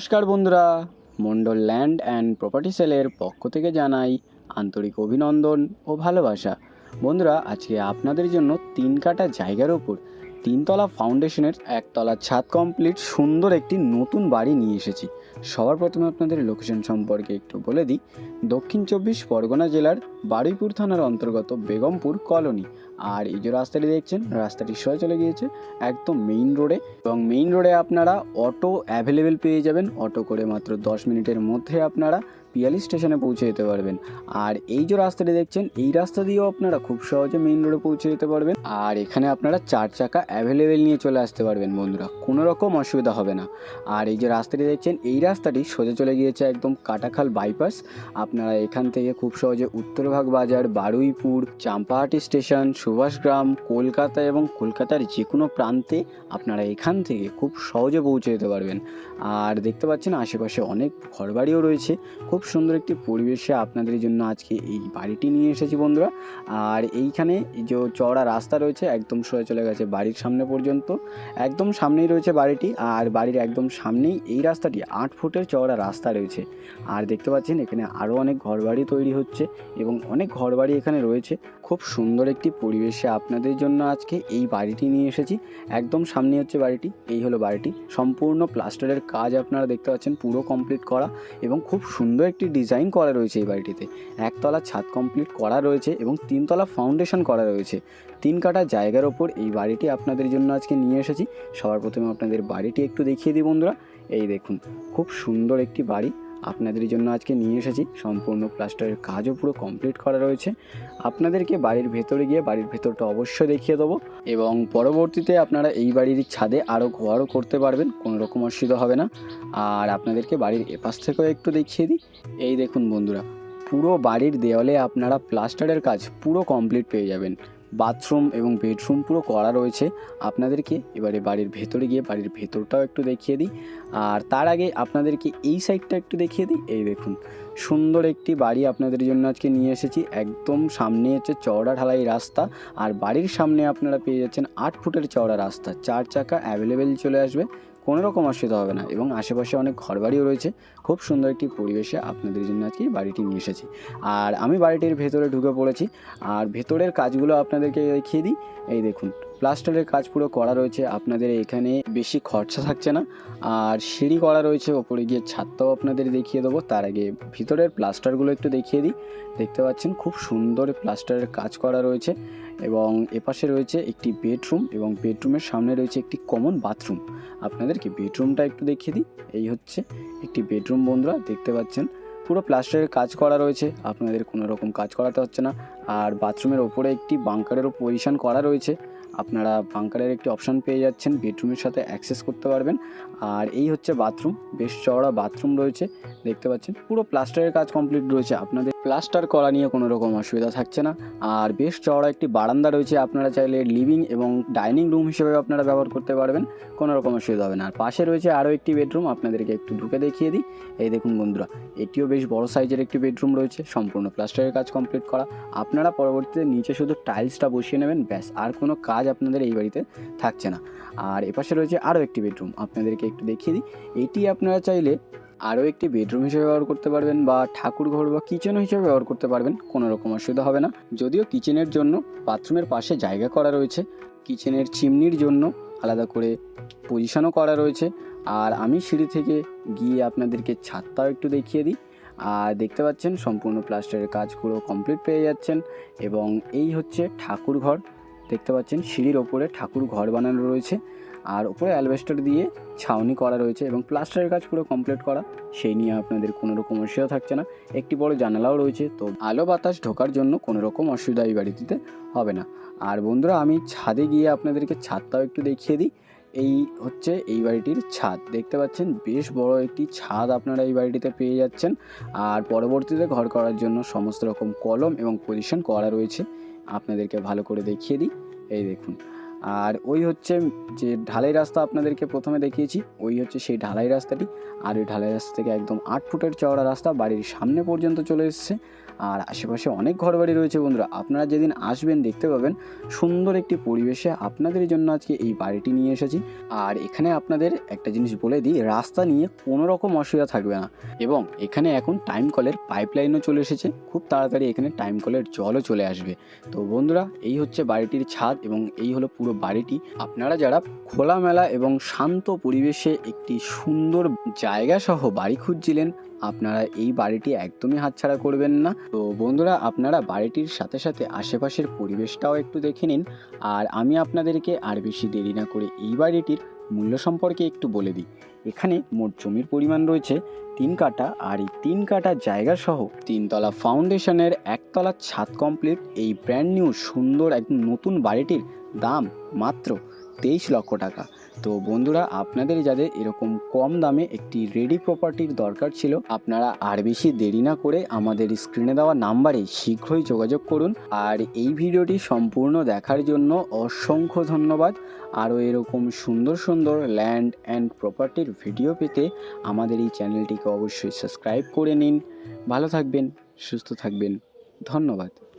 নমস্কার বন্ধুরা। Mondal land and property সেলের পক্ষ থেকে জানাই আন্তরিক অভিনন্দন ও ভালোবাসা। বন্ধুরা, আজকে আপনাদের জন্য তিন কাটা জায়গার ওপর তিনতলা ফাউন্ডেশনের একতলা ছাদ কমপ্লিট সুন্দর একটি নতুন বাড়ি নিয়ে এসেছি। সবার প্রথমে আপনাদের লোকেশন সম্পর্কে একটু বলে দিই। দক্ষিণ চব্বিশ পরগনা জেলার বারুইপুর থানার অন্তর্গত বেগমপুর কলোনি। আর এই যে রাস্তাটি দেখছেন, রাস্তাটি সোজা চলে গিয়েছে একদম মেইন রোডে এবং মেইন রোডে আপনারা অটো অ্যাভেলেবেল পেয়ে যাবেন। অটো করে মাত্র দশ মিনিটের মধ্যে আপনারা পিয়ালি স্টেশনে পৌঁছে যেতে পারবেন। আর এই যে রাস্তাটি দেখছেন, এই রাস্তা দিয়েও আপনারা খুব সহজে মেইন রোডে পৌঁছে যেতে পারবেন। আর এখানে আপনারা চার চাকা অ্যাভেলেবেল নিয়ে চলে আসতে পারবেন বন্ধুরা। কোনো রকম অসুবিধা হবে না। আর এই যে রাস্তাটি দেখছেন, এই রাস্তাটি সোজা চলে গিয়েছে একদম কাটাখাল বাইপাস আপনারা এখান থেকে খুব সহজে উত্তরভাগ বাজার, বারুইপুর, চাম্পাহাটি স্টেশন সুভাষগ্রাম কলকাতা এবং কলকাতার যে কোনো প্রান্তে আপনারা এখান থেকে খুব সহজে পৌঁছে যেতে পারবেন। আর দেখতে পাচ্ছেন আশেপাশে অনেক ঘরবাড়িও রয়েছে। খুব সুন্দর একটি পরিবেশে আপনাদের জন্য আজকে এই বাড়িটি নিয়ে এসেছি বন্ধুরা। আর এইখানে যে চওড়া রাস্তা রয়েছে একদম সোজা চলে গেছে বাড়ির সামনে পর্যন্ত। একদম সামনেই রয়েছে বাড়িটি আর বাড়ির একদম সামনেই এই রাস্তাটি আট ফুটের চওড়া রাস্তা রয়েছে। আর দেখতে পাচ্ছেন এখানে আরও অনেক ঘরবাড়ি তৈরি হচ্ছে এবং অনেক ঘরবাড়ি এখানে রয়েছে। খুব সুন্দর একটি পরিবেশে আপনাদের জন্য আজকে এই বাড়িটি নিয়ে এসেছি। একদম সামনে হচ্ছে বাড়িটি, এই হলো বাড়িটি। সম্পূর্ণ প্লাস্টারের কাজ আপনারা দেখতে পাচ্ছেন, পুরো কমপ্লিট করা এবং খুব সুন্দর একটি ডিজাইন করা রয়েছে এই বাড়িটিতে। একতলা ছাদ কমপ্লিট করা রয়েছে এবং তিনতলা ফাউন্ডেশন করা রয়েছে। তিন কাটা জায়গার ওপর এই বাড়িটি আপনাদের জন্য আজকে নিয়ে এসেছি। সবার প্রথমে আপনাদের বাড়িটি একটু দেখিয়ে দিই বন্ধুরা। এই দেখুন, খুব সুন্দর একটি বাড়ি। আপনাদের জন্য আজকে নিয়ে এসেছি সম্পূর্ণ প্লাস্টারের কাজও পুরো কমপ্লিট করা রয়েছে। আপনাদেরকে বাড়ির ভেতরে গিয়ে বাড়ির ভেতরটা অবশ্যই দেখিয়ে দেবো এবং পরবর্তীতে আপনারা এই বাড়ির ছাদে আরও ঘরও করতে পারবেন, কোনো রকম অসুবিধা হবে না। আর আপনাদেরকে বাড়ির এপাশ থেকেও একটু দেখিয়ে দিই। এই দেখুন বন্ধুরা, পুরো বাড়ির দেওয়ালে আপনারা প্লাস্টারের কাজ পুরো কমপ্লিট পেয়ে যাবেন। বাথরুম এবং বেডরুম পুরো করা রয়েছে। আপনাদেরকে এবারে বাড়ির ভেতরে গিয়ে বাড়ির ভেতরটাও একটু দেখিয়ে দিই। আর তার আগে আপনাদেরকে এই সাইডটা একটু দেখিয়ে দিই। এই দেখুন, সুন্দর একটি বাড়ি আপনাদের জন্য আজকে নিয়ে এসেছি। একদম সামনে হচ্ছে চওড়া ঢালাই রাস্তা। আর বাড়ির সামনে আপনারা পেয়ে যাচ্ছেন আট ফুটের চওড়া রাস্তা। চার চাকা অ্যাভেলেবেল চলে আসবে, কোনো রকম অসুবিধা হবে না। এবং আশেপাশে অনেক ঘরবাড়িও রয়েছে। খুব সুন্দর একটি পরিবেশে আপনাদের জন্য আজকে বাড়িটি নিয়ে এসেছি। আর আমি বাড়িটির ভেতরে ঢুকে পড়েছি। আর ভেতরের কাজগুলো আপনাদেরকে দেখিয়ে দিই। এই দেখুন, প্লাস্টারের কাজ পুরো করা রয়েছে। আপনাদের এখানে বেশি খরচা থাকছে না। আর সিঁড়ি করা রয়েছে, ওপরে গিয়ে ছাদটাও আপনাদের দেখিয়ে দেবো। তার আগে ভিতরের প্লাস্টারগুলো একটু দেখিয়ে দিই। দেখতে পাচ্ছেন, খুব সুন্দর প্লাস্টারের কাজ করা রয়েছে এবং এপাশে রয়েছে একটি বেডরুম এবং বেডরুমের সামনে রয়েছে একটি কমন বাথরুম। আপনাদেরকে বেডরুমটা একটু দেখিয়ে দিই। এই হচ্ছে একটি বেডরুম, বন্ধুরা, দেখতে পাচ্ছেন। পুরো প্লাস্টারের কাজ করা রয়েছে। আপনাদের কোনো রকম কাজ করাতে হচ্ছে না। আর বাথরুমের ওপরে একটি বাংকারেরও পজিশন করা রয়েছে। আপনারা বাঙ্কারের একটি অপশান পেয়ে যাচ্ছেন। বেডরুমের সাথে অ্যাক্সেস করতে পারবেন। আর এই হচ্ছে বাথরুম। বেশ চওড়া বাথরুম রয়েছে। দেখতে পাচ্ছেন, পুরো প্লাস্টারের কাজ কমপ্লিট রয়েছে। আপনাদের প্লাস্টার করা নিয়ে কোনো রকম অসুবিধা থাকছে না। আর বেশ চওড়া একটি বারান্দা রয়েছে, আপনারা চাইলে লিভিং এবং ডাইনিং রুম হিসেবে আপনারা ব্যবহার করতে পারবেন, কোনো রকম অসুবিধা হবে না। আর পাশে রয়েছে আরও একটি বেডরুম আপনাদেরকে একটু ঢুকে দেখিয়ে দিই। এই দেখুন বন্ধুরা, এটিও বেশ বড় সাইজের একটি বেডরুম রয়েছে, সম্পূর্ণ প্লাস্টারের কাজ কমপ্লিট করা। আপনারা পরবর্তীতে নিচে শুধু টাইলসটা বসিয়ে নেবেন, ব্যাস, আর কোনো কাজ আপনাদের এই বাড়িতে থাকছে না। আর এপাশে রয়েছে আরও একটি বেডরুম আপনাদেরকে একটু দেখিয়ে দিই। এটি আপনারা চাইলে আরও একটি বেডরুম হিসেবে ব্যবহার করতে পারবেন বা ঠাকুর ঘর বা কিচেন হিসেবে ব্যবহার করতে পারবেন, কোনো রকম অসুবিধা হবে না। যদিও কিচেনের জন্য বাথরুমের পাশে জায়গা করা রয়েছে, কিচেনের চিমনির জন্য আলাদা করে পজিশনও করা রয়েছে। আর আমি সিঁড়ি থেকে গিয়ে আপনাদেরকে ছাদটাও একটু দেখিয়ে দিই। আর দেখতে পাচ্ছেন সম্পূর্ণ প্লাস্টারের কাজগুলো কমপ্লিট পেয়ে যাচ্ছেন এবং এই হচ্ছে ঠাকুর ঘর। দেখতে পাচ্ছেন সিঁড়ির ওপরে ঠাকুর ঘর বানানো রয়েছে। আর উপরে অ্যালবেস্টার দিয়ে ছাউনি করা রয়েছে এবং প্লাস্টারের কাজ পুরো কমপ্লিট করা, সেই নিয়ে আপনাদের কোনো রকম অসুবিধা থাকছে না। একটি বড় জানালাও রয়েছে, তো আলো বাতাস ঢোকার জন্য কোনো রকম অসুবিধা এই বাড়িটিতে হবে না। আর বন্ধুরা, আমি ছাদে গিয়ে আপনাদেরকে ছাদটাও একটু দেখিয়ে দিই। এই হচ্ছে এই বাড়িটির ছাদ, দেখতে পাচ্ছেন বেশ বড় একটি ছাদ আপনারা এই বাড়িটিতে পেয়ে যাচ্ছেন। আর পরবর্তীতে ঘর করার জন্য সমস্ত রকম কলম এবং পজিশন করা রয়েছে। আপনাদেরকে ভালো করে দেখিয়ে দিই, এই দেখুন। আর ওই হচ্ছে যে ঢালাই রাস্তা আপনাদেরকে প্রথমে দেখিয়েছি, ওই হচ্ছে সেই ঢালাই রাস্তাটি। আর ওই ঢালাই রাস্তা থেকে একদম আট ফুটের চওড়া রাস্তা বাড়ির সামনে পর্যন্ত চলে এসছে। আর আশেপাশে অনেক ঘরবাড়ি রয়েছে বন্ধুরা, আপনারা যেদিন আসবেন দেখতে পাবেন সুন্দর একটি পরিবেশে আপনাদের জন্য আজকে এই বাড়িটি নিয়ে এসেছি। আর এখানে আপনাদের একটা জিনিস বলে দিই, রাস্তা নিয়ে কোনো রকম অসুবিধা থাকবে না। এবং এখানে এখন টাইম কলের পাইপলাইনও চলে এসেছে, খুব তাড়াতাড়ি এখানে টাইম কলের জলও চলে আসবে। তো বন্ধুরা, এই হচ্ছে বাড়িটির ছাদ এবং এই হলো পুরো বাড়িটি। আপনারা যারা খোলামেলা এবং শান্ত পরিবেশে একটি সুন্দর জায়গা সহ বাড়ি খুঁজছিলেন, আপনারা এই বাড়িটি একদমই হাতছাড়া করবেন না। তো বন্ধুরা, আপনারা বাড়িটির সাথে সাথে আশেপাশের পরিবেশটাও একটু দেখে নিন। আর আমি আপনাদেরকে আর বেশি দেরি না করে এই বাড়িটির মূল্য সম্পর্কে একটু বলে দিই। এখানে মোট জমির পরিমাণ রয়েছে তিন কাটা আর এই তিন কাটা জায়গা সহ তিনতলা ফাউন্ডেশনের একতলা ছাদ কমপ্লিট। এই ব্র্যান্ড নিউ সুন্দর একদম নতুন বাড়িটির দাম মাত্র তেইশ লক্ষ টাকা। তো বন্ধুরা, আপনাদের যাদের এরকম কম দামে একটি রেডি প্রপার্টির দরকার ছিল, আপনারা আর বেশি দেরি না করে আমাদের স্ক্রিনে দেওয়া নাম্বারে শীঘ্রই যোগাযোগ করুন। আর এই ভিডিওটি সম্পূর্ণ দেখার জন্য অসংখ্য ধন্যবাদ। আরও এরকম সুন্দর সুন্দর ল্যান্ড অ্যান্ড প্রপার্টির ভিডিও পেতে আমাদের এই চ্যানেলটিকে অবশ্যই সাবস্ক্রাইব করে নিন। ভালো থাকবেন, সুস্থ থাকবেন। ধন্যবাদ।